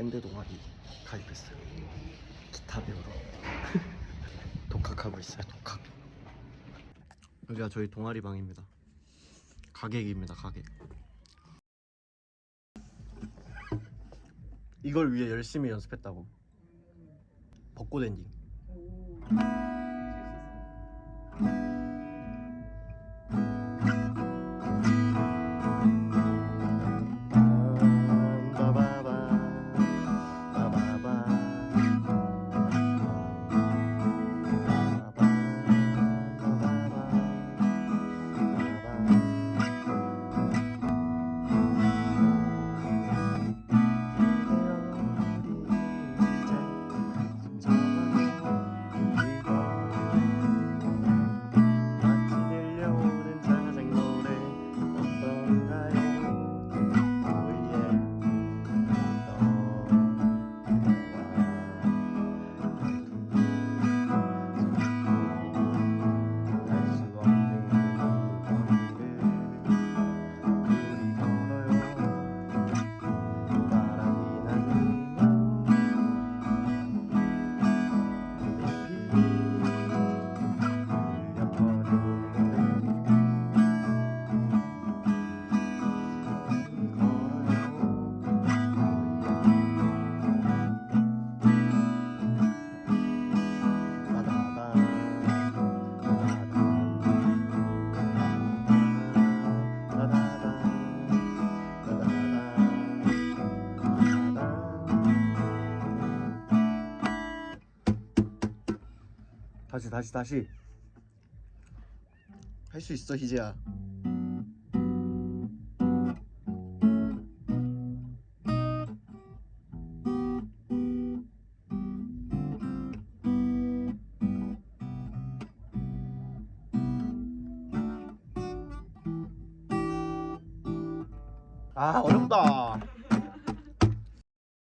밴드 동아리 가입했어요. 기타 배우러 독학하고 있어요. 독학. 여기가 저희 동아리 방입니다. 가객입니다. 가객. 이걸 위해 열심히 연습했다고. 벚꽃 엔딩. 다시 다시 다시. 할 수 있어 희재야. 아 어렵다